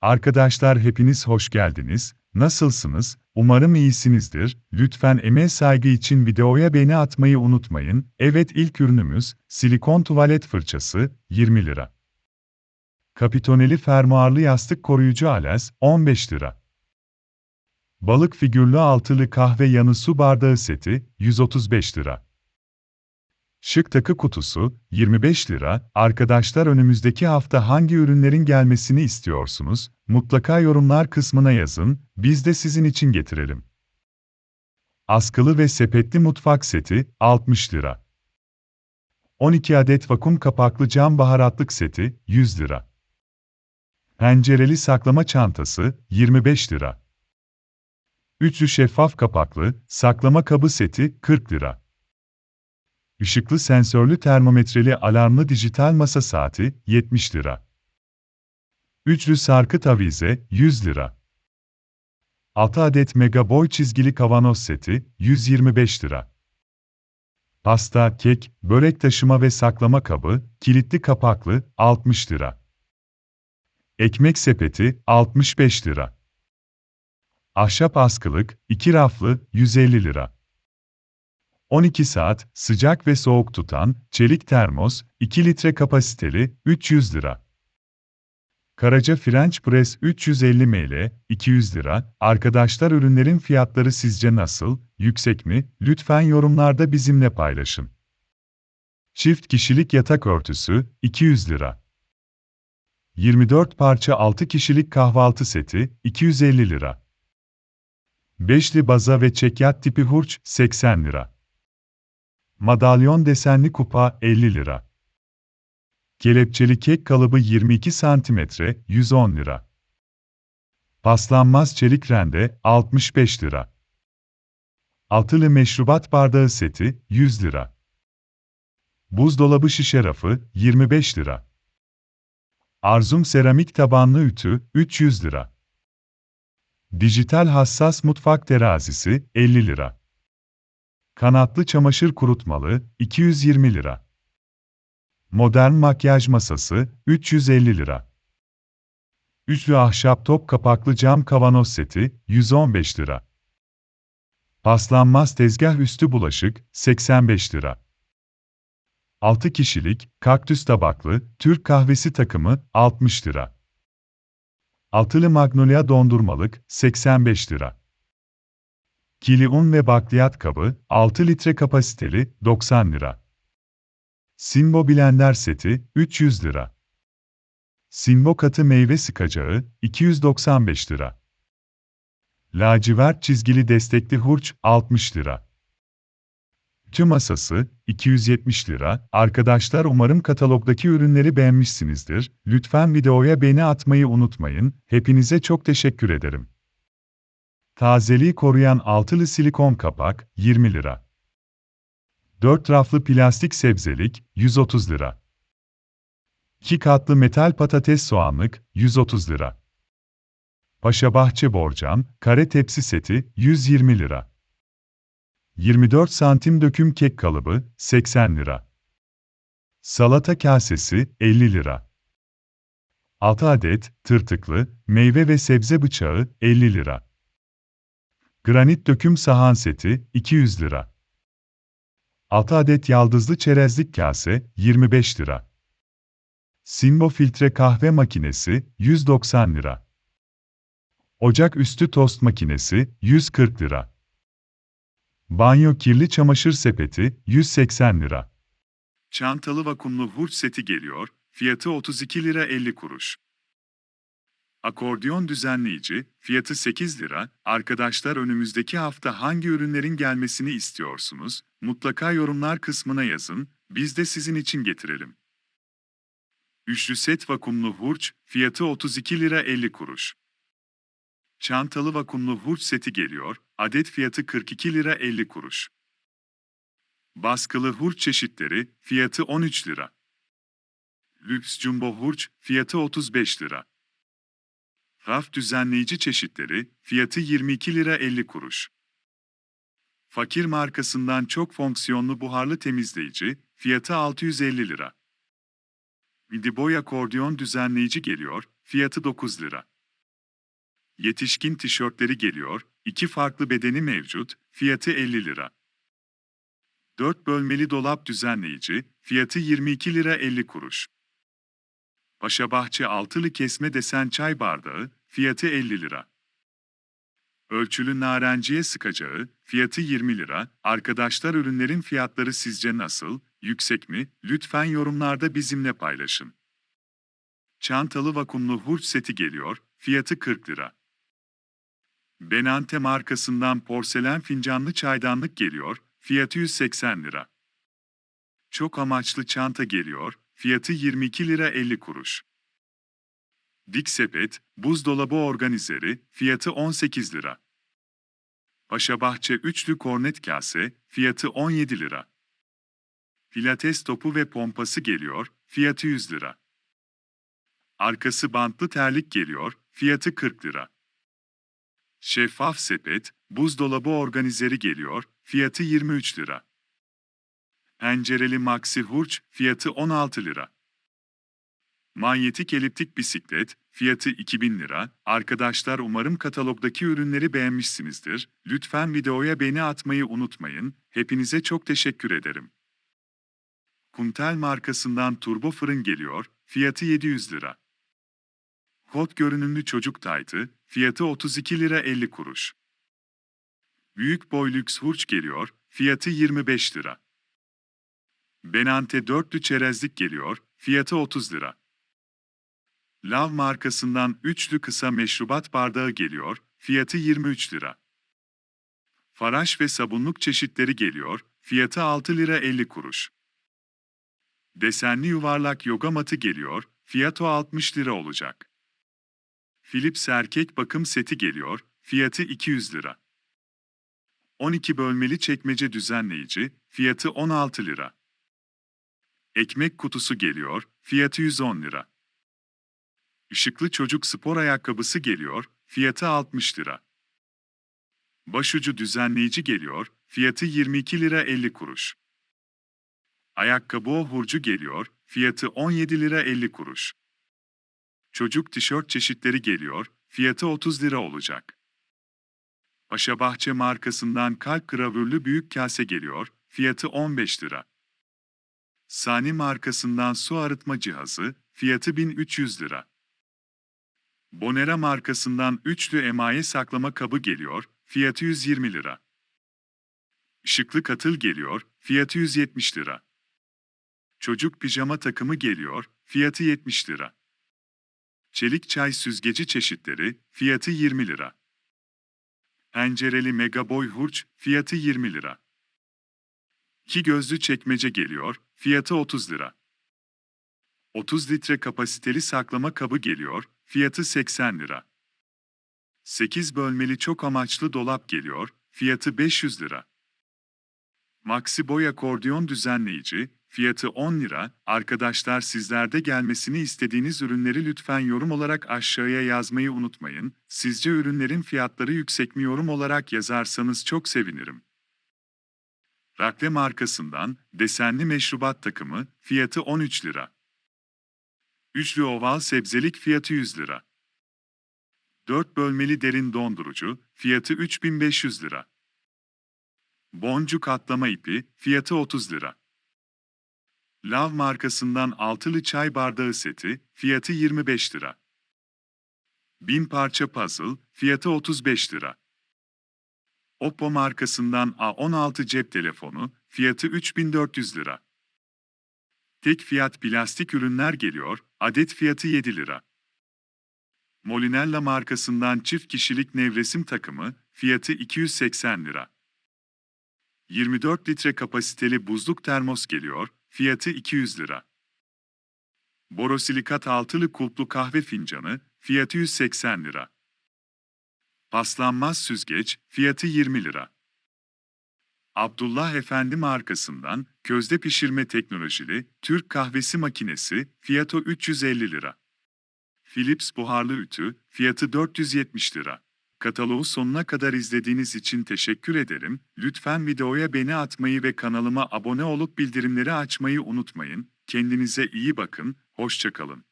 Arkadaşlar hepiniz hoş geldiniz. Nasılsınız? Umarım iyisinizdir. Lütfen emeğe saygı için videoya beğeni atmayı unutmayın. Evet ilk ürünümüz silikon tuvalet fırçası 20 lira. Kapitoneli fermuarlı yastık koruyucu alez 15 lira. Balık figürlü altılı kahve yanı su bardağı seti 135 lira. Şık takı kutusu 25 lira. Arkadaşlar önümüzdeki hafta hangi ürünlerin gelmesini istiyorsunuz? Mutlaka yorumlar kısmına yazın. Biz de sizin için getirelim. Askılı ve sepetli mutfak seti 60 lira. 12 adet vakum kapaklı cam baharatlık seti 100 lira. Pencereli saklama çantası 25 lira. Üçlü şeffaf kapaklı saklama kabı seti 40 lira. Işıklı sensörlü termometreli alarmlı dijital masa saati 70 lira. Üçlü sarkıt avize 100 lira. 6 adet mega boy çizgili kavanoz seti 125 lira. Pasta, kek, börek taşıma ve saklama kabı, kilitli kapaklı 60 lira. Ekmek sepeti 65 lira. Ahşap askılık 2 raflı 150 lira. 12 saat, sıcak ve soğuk tutan, çelik termos, 2 litre kapasiteli, 300 lira. Karaca French Press 350 ml, 200 lira. Arkadaşlar ürünlerin fiyatları sizce nasıl, yüksek mi? Lütfen yorumlarda bizimle paylaşın. Çift kişilik yatak örtüsü, 200 lira. 24 parça 6 kişilik kahvaltı seti, 250 lira. Beşli baza ve çekyat tipi hurç, 80 lira. Madalyon desenli kupa 50 lira. Kelepçeli kek kalıbı 22 cm 110 lira. Paslanmaz çelik rende 65 lira. Altılı meşrubat bardağı seti 100 lira. Buzdolabı şişe rafı 25 lira. Arzum seramik tabanlı ütü 300 lira. Dijital hassas mutfak terazisi 50 lira. Kanatlı çamaşır kurutmalı, 220 lira. Modern makyaj masası, 350 lira. Üçlü ahşap top kapaklı cam kavanoz seti, 115 lira. Paslanmaz tezgah üstü bulaşık, 85 lira. 6 kişilik, kaktüs tabaklı, Türk kahvesi takımı, 60 lira. Altılı magnolia dondurmalık, 85 lira. Kili un ve bakliyat kabı, 6 litre kapasiteli, 90 lira. Simbo blender seti, 300 lira. Simbo katı meyve sıkacağı, 295 lira. Lacivert çizgili destekli hurç, 60 lira. Tüm masası, 270 lira. Arkadaşlar umarım katalogdaki ürünleri beğenmişsinizdir. Lütfen videoya beğeni atmayı unutmayın. Hepinize çok teşekkür ederim. Tazeliği koruyan altılı silikon kapak, 20 lira. 4 raflı plastik sebzelik, 130 lira. 2 katlı metal patates soğanlık, 130 lira. Paşabahçe borcam, kare tepsi seti, 120 lira. 24 santim döküm kek kalıbı, 80 lira. Salata kasesi, 50 lira. 6 adet, tırtıklı, meyve ve sebze bıçağı, 50 lira. Granit döküm sahan seti, 200 lira. 6 adet yaldızlı çerezlik kase, 25 lira. Simbo filtre kahve makinesi, 190 lira. Ocak üstü tost makinesi, 140 lira. Banyo kirli çamaşır sepeti, 180 lira. Çantalı vakumlu hurç seti geliyor, fiyatı 32 lira 50 kuruş. Akordiyon düzenleyici, fiyatı 8 lira. Arkadaşlar önümüzdeki hafta hangi ürünlerin gelmesini istiyorsunuz? Mutlaka yorumlar kısmına yazın, biz de sizin için getirelim. Üçlü set vakumlu hurç, fiyatı 32 lira 50 kuruş. Çantalı vakumlu hurç seti geliyor, adet fiyatı 42 lira 50 kuruş. Baskılı hurç çeşitleri, fiyatı 13 lira. Lüks jumbo hurç, fiyatı 35 lira. Raf düzenleyici çeşitleri, fiyatı 22 lira 50 kuruş. Fakir markasından çok fonksiyonlu buharlı temizleyici, fiyatı 650 lira. Vidiboy akordiyon düzenleyici geliyor, fiyatı 9 lira. Yetişkin tişörtleri geliyor, iki farklı bedeni mevcut, fiyatı 50 lira. 4 bölmeli dolap düzenleyici, fiyatı 22 lira 50 kuruş. Paşabahçe altılı kesme desen çay bardağı, fiyatı 50 lira. Ölçülü narenciye sıkacağı, fiyatı 20 lira. Arkadaşlar ürünlerin fiyatları sizce nasıl, yüksek mi? Lütfen yorumlarda bizimle paylaşın. Çantalı vakumlu hurç seti geliyor, fiyatı 40 lira. Benante markasından porselen fincanlı çaydanlık geliyor, fiyatı 180 lira. Çok amaçlı çanta geliyor, fiyatı 22 lira 50 kuruş. Dik sepet, buzdolabı organizeri, fiyatı 18 lira. Paşabahçe üçlü kornet kase, fiyatı 17 lira. Pilates topu ve pompası geliyor, fiyatı 100 lira. Arkası bantlı terlik geliyor, fiyatı 40 lira. Şeffaf sepet, buzdolabı organizeri geliyor, fiyatı 23 lira. Pencereli maxi hurç, fiyatı 16 lira. Manyetik eliptik bisiklet, fiyatı 2000 lira. Arkadaşlar umarım katalogdaki ürünleri beğenmişsinizdir. Lütfen videoya beğeni atmayı unutmayın. Hepinize çok teşekkür ederim. Kuntel markasından turbo fırın geliyor, fiyatı 700 lira. Kot görünümlü çocuk taytı, fiyatı 32 lira 50 kuruş. Büyük boy lüks hurç geliyor, fiyatı 25 lira. Benante dörtlü çerezlik geliyor, fiyatı 30 lira. Lav markasından üçlü kısa meşrubat bardağı geliyor, fiyatı 23 lira. Faraş ve sabunluk çeşitleri geliyor, fiyatı 6 lira 50 kuruş. Desenli yuvarlak yoga matı geliyor, fiyatı 60 lira olacak. Philips erkek bakım seti geliyor, fiyatı 200 lira. 12 bölmeli çekmece düzenleyici, fiyatı 16 lira. Ekmek kutusu geliyor, fiyatı 110 lira. Işıklı çocuk spor ayakkabısı geliyor, fiyatı 60 lira. Başucu düzenleyici geliyor, fiyatı 22 lira 50 kuruş. Ayakkabı o hurcu geliyor, fiyatı 17 lira 50 kuruş. Çocuk tişört çeşitleri geliyor, fiyatı 30 lira olacak. Paşabahçe markasından kalp gravürlü büyük kase geliyor, fiyatı 15 lira. Sani markasından su arıtma cihazı, fiyatı 1300 lira. Bonera markasından üçlü emaye saklama kabı geliyor, fiyatı 120 lira. Işıklı katıl geliyor, fiyatı 170 lira. Çocuk pijama takımı geliyor, fiyatı 70 lira. Çelik çay süzgeci çeşitleri, fiyatı 20 lira. Pencereli mega boy hurç, fiyatı 20 lira. İki gözlü çekmece geliyor, fiyatı 30 lira. 30 litre kapasiteli saklama kabı geliyor, fiyatı 80 lira. 8 bölmeli çok amaçlı dolap geliyor, fiyatı 500 lira. Maxi boy akordiyon düzenleyici, fiyatı 10 lira. Arkadaşlar sizlerde gelmesini istediğiniz ürünleri lütfen yorum olarak aşağıya yazmayı unutmayın. Sizce ürünlerin fiyatları yüksek mi yorum olarak yazarsanız çok sevinirim. Rakle markasından desenli meşrubat takımı, fiyatı 13 lira. Üçlü oval sebzelik fiyatı 100 lira. 4 bölmeli derin dondurucu, fiyatı 3500 lira. Boncuk atlama ipi, fiyatı 30 lira. Lav markasından altılı çay bardağı seti, fiyatı 25 lira. 1000 parça puzzle, fiyatı 35 lira. Oppo markasından A16 cep telefonu, fiyatı 3400 lira. Tek fiyat plastik ürünler geliyor, adet fiyatı 7 lira. Molinella markasından çift kişilik nevresim takımı, fiyatı 280 lira. 24 litre kapasiteli buzluk termos geliyor, fiyatı 200 lira. Borosilikat altılı kulplu kahve fincanı, fiyatı 180 lira. Paslanmaz süzgeç, fiyatı 20 lira. Abdullah Efendi markasından közde pişirme teknolojili Türk kahvesi makinesi fiyatı 350 lira. Philips buharlı ütü fiyatı 470 lira. Kataloğu sonuna kadar izlediğiniz için teşekkür ederim. Lütfen videoya beğeni atmayı ve kanalıma abone olup bildirimleri açmayı unutmayın. Kendinize iyi bakın, hoşçakalın.